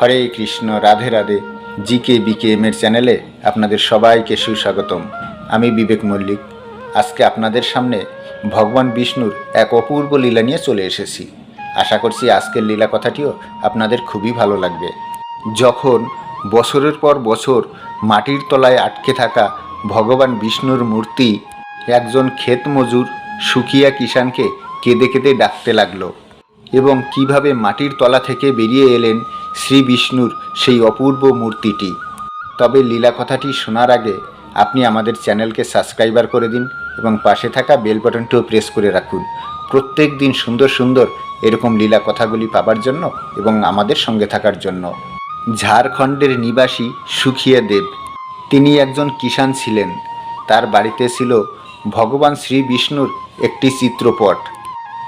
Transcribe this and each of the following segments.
Hare Krishna, Radhe Radhe. G K BK M এর চ্যানেলে আপনাদের সবাইকে সুস্বাগতম। আমি বিবেক মল্লিক। আজকে আপনাদের সামনে ভগবান বিষ্ণুর এক অপূর্ব লীলা নিয়ে চলে এসেছি। আশা করছি আজকের লীলা কথাটিও আপনাদের খুবই ভালো লাগবে। যখন বছরের পর বছর মাটির তলায় আটকে থাকা ভগবান বিষ্ণুর মূর্তি একজন ক্ষেত মজুর সুখিয়া কিষানকে কেঁদে কেঁদে ডাকতে লাগল এবং কীভাবে মাটির তলা থেকে বেরিয়ে এলেন শ্রী বিষ্ণুর সেই অপূর্ব মূর্তিটি। তবে লীলা কথাটি শোনার আগে আপনি আমাদের চ্যানেলকে সাবস্ক্রাইবার করে দিন এবং পাশে থাকা বেল বাটনটিও প্রেস করে রাখুন। প্রত্যেক দিন সুন্দর সুন্দর এরকম লীলা কথাগুলি পাবার জন্য এবং আমাদের সঙ্গে থাকার জন্য। ঝাড়খণ্ডের নিবাসী সুখিয়া দেব। তিনি একজন কিষাণ ছিলেন। তার বাড়িতে ছিল ভগবান শ্রী বিষ্ণুর একটি চিত্রপট।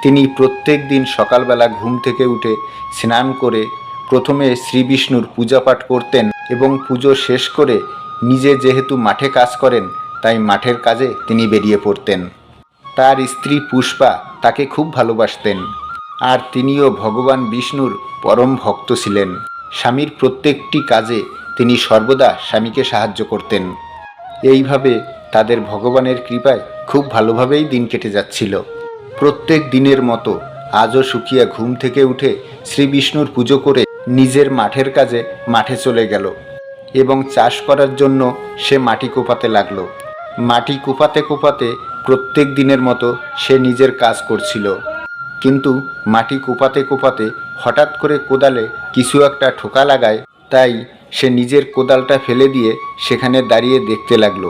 তিনি প্রত্যেক দিন সকালবেলা ঘুম থেকে উঠে স্নান করে প্রথমে শ্রী বিষ্ণুর পূজা পাঠ করতেন এবং পুজো শেষ করে নিজে যেহেতু মাঠে কাজ করেন, তাই মাঠের কাজে তিনি বেরিয়ে পড়তেন। তার স্ত্রী পুষ্পা তাকে খুব ভালোবাসতেন। আর তিনিও ভগবান বিষ্ণুর পরম ভক্ত ছিলেন। স্বামীর প্রত্যেকটি কাজে তিনি সর্বদা স্বামীকে সাহায্য করতেন। এইভাবে তাদের ভগবানের কৃপায় খুব ভালোভাবেই দিন কেটে যাচ্ছিল। প্রত্যেক দিনের মতো আজও সুখিয়া ঘুম থেকে উঠে শ্রী বিষ্ণুর পুজো করে নিজের মাঠের কাজে মাঠে চলে গেল এবং চাষ করার জন্য সে মাটি কোপাতে লাগল। মাটি কোপাতে কোপাতে প্রত্যেক দিনের মতো সে নিজের কাজ করছিল। কিন্তু মাটি কোপাতে কোপাতে হঠাৎ করে কোদালে কিছু একটা ঠোকা লাগায়, তাই সে নিজের কোদালটা ফেলে দিয়ে সেখানে দাঁড়িয়ে দেখতে লাগল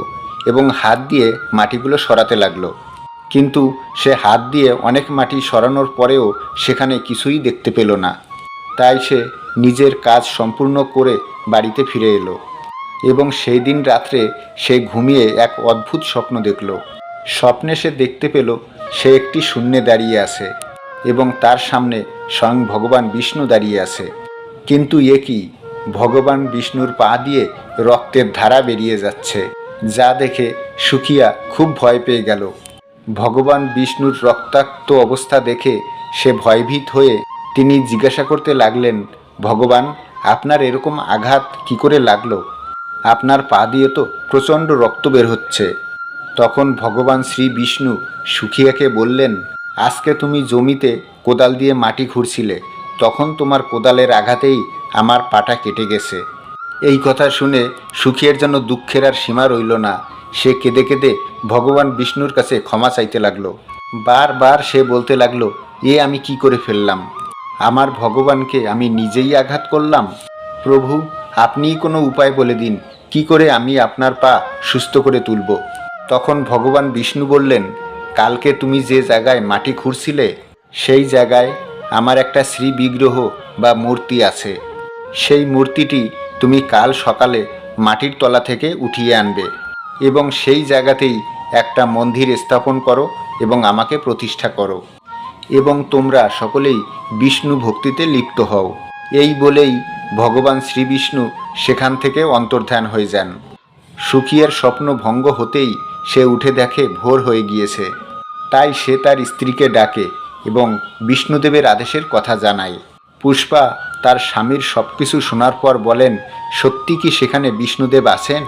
এবং হাত দিয়ে মাটিগুলো সরাতে লাগল। কিন্তু সে হাত দিয়ে অনেক মাটি সরানোর পরেও সেখানে কিছুই দেখতে পেল না। তাই সে নিজের কাজ সম্পূর্ণ করে বাড়িতে ফিরে এলো এবং সেই দিন রাত্রে সে ঘুমিয়ে এক অদ্ভুত স্বপ্ন দেখল। স্বপ্নে সে দেখতে পেল সে একটি শূন্যে দাঁড়িয়ে আছে এবং তার সামনে স্বয়ং ভগবান বিষ্ণু দাঁড়িয়ে আছে। কিন্তু এ কি? ভগবান বিষ্ণুর পা দিয়ে রক্তের ধারা বেরিয়ে যাচ্ছে, যা দেখে সুখিয়া খুব ভয় পেয়ে গেল। ভগবান বিষ্ণুর রক্তাক্ত অবস্থা দেখে সে ভয়ভীত হয়ে তিনি জিজ্ঞাসা করতে লাগলেন, ভগবান, আপনার এরকম আঘাত কি করে লাগল? আপনার পা দিয়ে তো প্রচণ্ড রক্ত বের হচ্ছে। তখন ভগবান শ্রী বিষ্ণু সুখিয়াকে বললেন, আজকে তুমি জমিতে কোদাল দিয়ে মাটি খুঁড়ছিলে, তখন তোমার কোদালের আঘাতেই আমার পাটা কেটে গেছে। এই কথা শুনে সুখিয়ার জন্য দুঃখের আর সীমা রইল না। সে কেঁদে কেঁদে ভগবান বিষ্ণুর কাছে ক্ষমা চাইতে লাগল। বারবার সে বলতে লাগল, এ আমি কি করে ফেললাম? আমার ভগবানকে আমি নিজেই আঘাত করলাম। প্রভু, আপনিই কোনো উপায় বলে দিন। কি করে আমি আপনার পা সুস্থ করে তুলব? তখন ভগবান বিষ্ণু বললেন, কালকে তুমি যে জায়গায় মাটি খুঁড়ছিলে, সেই জায়গায় আমার একটা শ্রী বিগ্রহ বা মূর্তি আছে। সেই মূর্তিটি তুমি কাল সকালে মাটির তলা থেকে উঠিয়ে আনবে এবং সেই জায়গাতেই একটা মন্দির স্থাপন করো এবং আমাকে প্রতিষ্ঠা করো। এবং তোমরা সকলেই বিষ্ণু ভক্তিতে লিপ্ত হও। এই বলেই ভগবান শ্রীবিষ্ণু সেখান থেকে অন্তর্ধান হয়ে যান। সুখিয়ার স্বপ্ন ভঙ্গ হতেই সে উঠে দেখে ভোর হয়ে গিয়েছে। তাই সে তার স্ত্রীকে ডাকে এবং বিষ্ণুদেবের আদেশের কথা জানায়। পুষ্পা তার স্বামীর সব কিছু শোনার পর বলেন, সত্যি কি সেখানে বিষ্ণুদেব আছেন?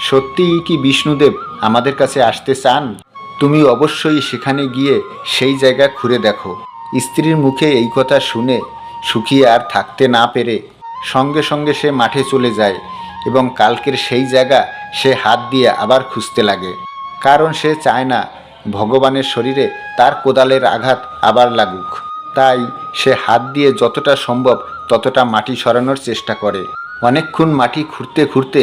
সত্যিই কি বিষ্ণুদেব আমাদের কাছে আসতে চান? তুমি অবশ্যই সেখানে গিয়ে সেই জায়গা ঘুরে দেখো। স্ত্রীর মুখে এই কথা শুনে সুখী আর থাকতে না পেরে সঙ্গে সঙ্গে সে মাঠে চলে যায় এবং কালকের সেই জায়গা সে হাত দিয়ে আবার খুঁজতে লাগে। কারণ সে চায় না ভগবানের শরীরে তার কোদালের আঘাত আবার লাগুক। তাই সে হাত দিয়ে যতটা সম্ভব ততটা মাটি সরানোর চেষ্টা করে। অনেকক্ষণ মাটি খুঁড়তে খুঁড়তে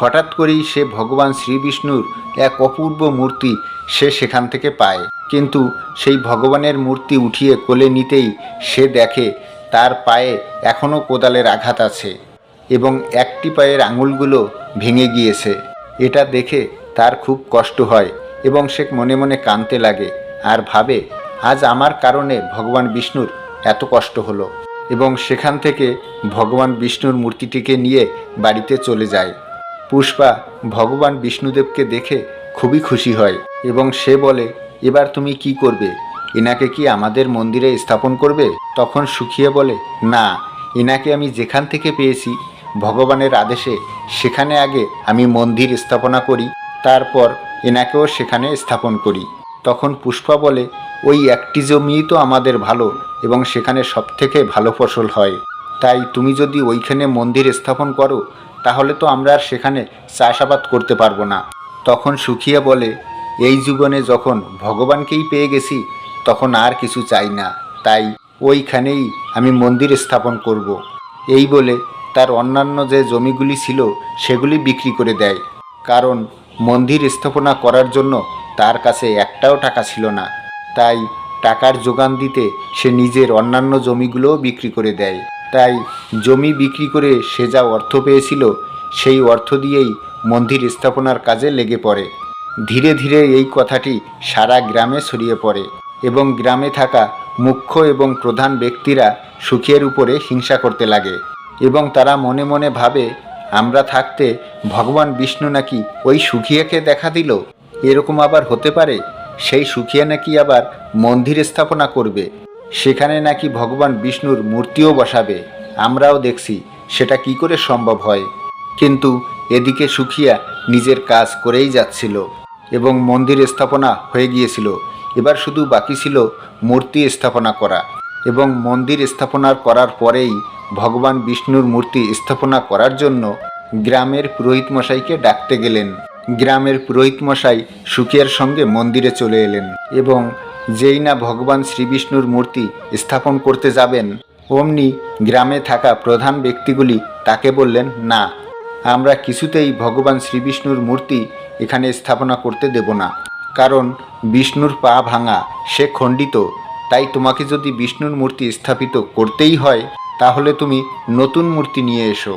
হঠাৎ করেই সে ভগবান শ্রীবিষ্ণুর এক অপূর্ব মূর্তি সে সেখান থেকে পায়। কিন্তু সেই ভগবানের মূর্তি উঠিয়ে কোলে নিতেই সে দেখে তার পায়ে এখনও কোদালের আঘাত আছে এবং একটি পায়ের আঙুলগুলো ভেঙে গিয়েছে। এটা দেখে তার খুব কষ্ট হয় এবং সে মনে মনে কাঁদতে লাগে আর ভাবে, আজ আমার কারণে ভগবান বিষ্ণুর এত কষ্ট হলো। এবং সেখান থেকে ভগবান বিষ্ণুর মূর্তিটিকে নিয়ে বাড়িতে চলে যায়। পুষ্পা ভগবান বিষ্ণুদেবকে দেখে খুবই খুশি হয় এবং সে বলে, এবার তুমি কি করবে? এনাকে কি আমাদের মন্দিরে স্থাপন করবে? তখন সুখিয়া বলে, না, এনাকে আমি যেখান থেকে পেয়েছি, ভগবানের আদেশে সেখানে আগে আমি মন্দির স্থাপনা করি, তারপর এনাকেও সেখানে স্থাপন করি। তখন পুষ্পা বলে, ওই একটি জমিই তো আমাদের ভালো এবং সেখানে সবথেকে ভালো ফসল হয়। তাই তুমি যদি ওইখানে মন্দির স্থাপন করো তাহলে তো আমরা আর সেখানে চাষাবাদ করতে পারব না। তখন সুখিয়া বলে, এই জীবনে যখন ভগবানকেই পেয়ে গেছি, তখন আর কিছু চাই না। তাই ওইখানেই আমি মন্দির স্থাপন করব। এই বলে তার অন্যান্য যে জমিগুলি ছিল, সেগুলি বিক্রি করে দেয়। কারণ মন্দির স্থাপনা করার জন্য তার কাছে একটাও টাকা ছিল না। তাই টাকার যোগান দিতে সে নিজের অন্যান্য জমিগুলোও বিক্রি করে দেয়। তাই জমি বিক্রি করে সে যা অর্থ পেয়েছিল, সেই অর্থ দিয়েই মন্দির স্থাপনার কাজে লেগে পড়ে। ধীরে ধীরে এই কথাটি সারা গ্রামে ছড়িয়ে পড়ে এবং গ্রামে থাকা মুখ্য এবং প্রধান ব্যক্তিরা সুখের উপরে হিংসা করতে লাগে এবং তারা মনে মনে ভাবে, আমরা থাকতে ভগবান বিষ্ণু নাকি ওই সুখিয়াকে দেখা দিল? এরকম আবার হতে পারে? সেই সুখিয়া নাকি আবার মন্দির স্থাপনা করবে? সেখানে নাকি ভগবান বিষ্ণুর মূর্তিও বসাবে। আমরাও দেখছি, সেটা কি করে সম্ভব হয়। কিন্তু এদিকে সুখিয়া নিজের কাজ করেই যাচ্ছিল এবং মন্দির স্থাপনা হয়ে গিয়েছিল। এবার শুধু বাকি ছিল মূর্তি স্থাপনা করা এবং মন্দির স্থাপনা করার পরেই ভগবান বিষ্ণুর মূর্তি স্থাপনা করার জন্য গ্রামের পুরোহিত মশাইকে ডাকতে গেলেন। গ্রামের পুরোহিত মশাই সুখিয়ার সঙ্গে মন্দিরে চলে এলেন এবং যেই না ভগবান শ্রীবিষ্ণুর মূর্তি স্থাপন করতে যাবেন, অমনি গ্রামে থাকা প্রধান ব্যক্তিগুলি তাকে বললেন, না, আমরা কিছুতেই ভগবান শ্রীবিষ্ণুর মূর্তি এখানে স্থাপনা করতে দেব না, কারণ বিষ্ণুর পা ভাঙা, সে খণ্ডিত। তাই তোমাকে যদি বিষ্ণুর মূর্তি স্থাপিত করতেই হয়, তাহলে তুমি নতুন মূর্তি নিয়ে এসো।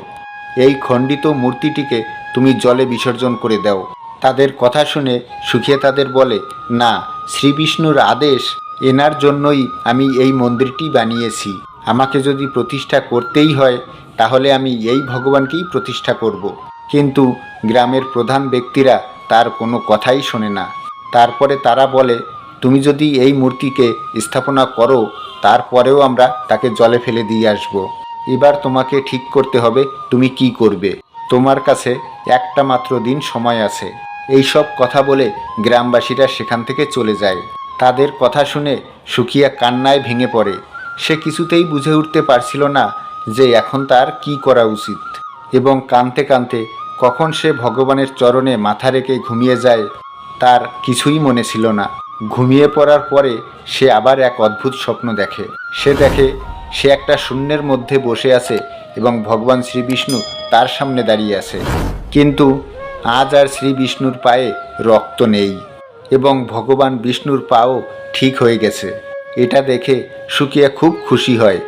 এই খণ্ডিত মূর্তিটিকে তুমি জলে বিসর্জন করে দাও। তাদের কথা শুনে সুখিয়া তাদের বলে, না শ্রী বিষ্ণুর আদেশ এনার জন্যই আমি এই মন্দিরটি বানিয়েছি আমাকে যদি প্রতিষ্ঠা করতেই হয়, তাহলে আমি এই ভগবানকেই প্রতিষ্ঠা করব। কিন্তু গ্রামের প্রধান ব্যক্তিরা তার কোনো কথাই শোনে না তারপরে তারা বলে, তুমি যদি এই মূর্তিকে স্থাপনা করো, তারপরেও আমরা তাকে জলে ফেলে দিয়ে আসব। এবার তোমাকে ঠিক করতে হবে, তুমি কি করবে তোমার কাছে একটা মাত্র দিন সময় আছে এই সব কথা বলে গ্রামবাসীরা সেখান থেকে চলে যায়। তাদের কথা শুনে সুখিয়া কান্নায় ভেঙে পড়ে। সে কিছুতেই বুঝে উঠতে পারছিল না যে এখন তার কি করা উচিত এবং কানতে কানতে কখন সে ভগবানের চরণে মাথা রেখে ঘুমিয়ে যায়, তার কিছুই মনে ছিল না। ঘুমিয়ে পড়ার পরে সে আবার এক অদ্ভুত স্বপ্ন দেখে। সে দেখে সে একটা শূন্যের মধ্যে বসে আছে এবং ভগবান শ্রীবিষ্ণু তার সামনে দাঁড়িয়ে আছে। কিন্তু আজ আর শ্রী বিষ্ণুর পায়ে রক্ত নেই এবং ভগবান বিষ্ণুর পাও ঠিক হয়ে গেছে। এটা দেখে সুকিয়া খুব খুশি হয়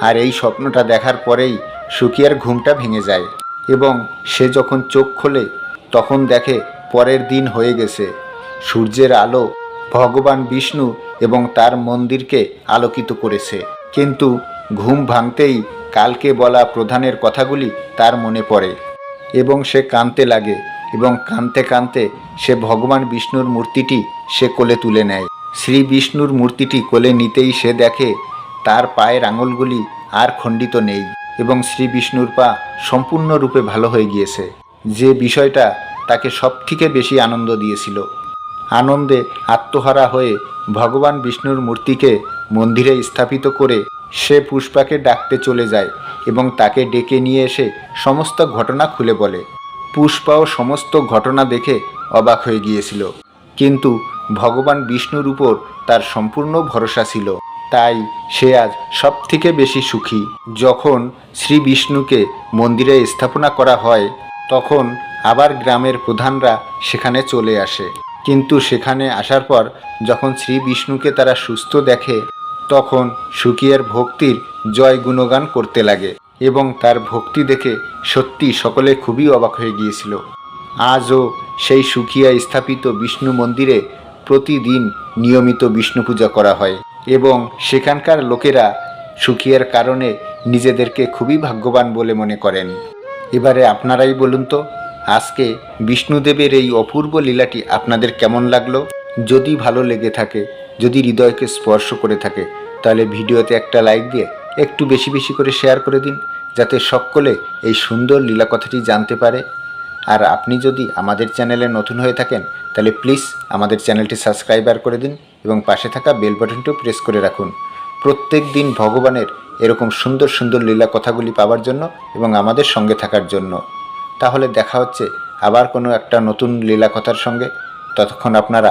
আর এই স্বপ্নটা দেখার পরেই সুকিয়ার ঘুমটা ভেঙে যায় এবং সে যখন চোখ খোলে তখন দেখে পরের দিন হয়ে গেছে। সূর্যের আলো ভগবান বিষ্ণু এবং তার মন্দিরকে আলোকিত করেছে। কিন্তু ঘুম ভাঙতেই কালকে বলা প্রধানের কথাগুলি তার মনে পড়ে এবং সে কাঁদতে লাগে। এবং কাঁদতে কাঁদতে সে ভগবান বিষ্ণুর মূর্তিটি সে কোলে তুলে নেয়। শ্রী বিষ্ণুর মূর্তিটি কোলে নিতেই সে দেখে তার পায়ের আঙুলগুলি আর খণ্ডিত নেই এবং শ্রী বিষ্ণুর পা সম্পূর্ণরূপে ভালো হয়ে গিয়েছে। যে বিষয়টা তাকে সবথেকে বেশি আনন্দ দিয়েছিল। আনন্দে আত্মহারা হয়ে ভগবান বিষ্ণুর মূর্তিকে মন্দিরে স্থাপিত করে সে পুষ্পাকে ডাকতে চলে যায় এবং তাকে ডেকে নিয়ে এসে সমস্ত ঘটনা খুলে বলে। পুষ্পাও সমস্ত ঘটনা দেখে অবাক হয়ে গিয়েছিল। কিন্তু ভগবান বিষ্ণুর উপর তার সম্পূর্ণ ভরসা ছিল। তাই সে আজ সব থেকে বেশি সুখী। যখন শ্রী বিষ্ণুকে মন্দিরে স্থাপনা করা হয়, তখন আবার গ্রামের প্রধানরা সেখানে চলে আসে। কিন্তু সেখানে আসার পর যখন শ্রী বিষ্ণুকে তারা সুস্থ দেখে, তখন সুকিয়ার ভক্তির জয় গুণগান করতে লাগে। এবং তার ভক্তি দেখে সত্যি সকলে খুবই অবাক হয়ে গিয়েছিল। আজও সেই সুখিয়া স্থাপিত বিষ্ণু মন্দিরে প্রতিদিন নিয়মিত বিষ্ণু পূজা করা হয় এবং সেখানকার লোকেরা সুখিয়ার কারণে নিজেদেরকে খুবই ভাগ্যবান বলে মনে করেন। এবারে আপনারাই বলুন তো, আজকে বিষ্ণুদেবের এই অপূর্ব লীলাটি আপনাদের কেমন লাগল? যদি ভালো লেগে থাকে, যদি হৃদয়কে স্পর্শ করে থাকে, তাহলে ভিডিওতে একটা লাইক দিয়ে একটু বেশি বেশি করে শেয়ার করে দিন, যাতে সকলে এই সুন্দর লীলা কথাটি জানতে পারে। আর আপনি যদি আমাদের চ্যানেলে নতুন হয়ে থাকেন, তাহলে প্লিজ আমাদের চ্যানেলটি সাবস্ক্রাইবার করে দিন এবং পাশে থাকা বেল বাটনটিও প্রেস করে রাখুন। প্রত্যেক দিন ভগবানের এরকম সুন্দর সুন্দর লীলা কথাগুলি পাওয়ার জন্য এবং আমাদের সঙ্গে থাকার জন্য। তাহলে দেখা হচ্ছে আবার কোনো একটা নতুন লীলা কথার সঙ্গে। ততক্ষণ আপনারা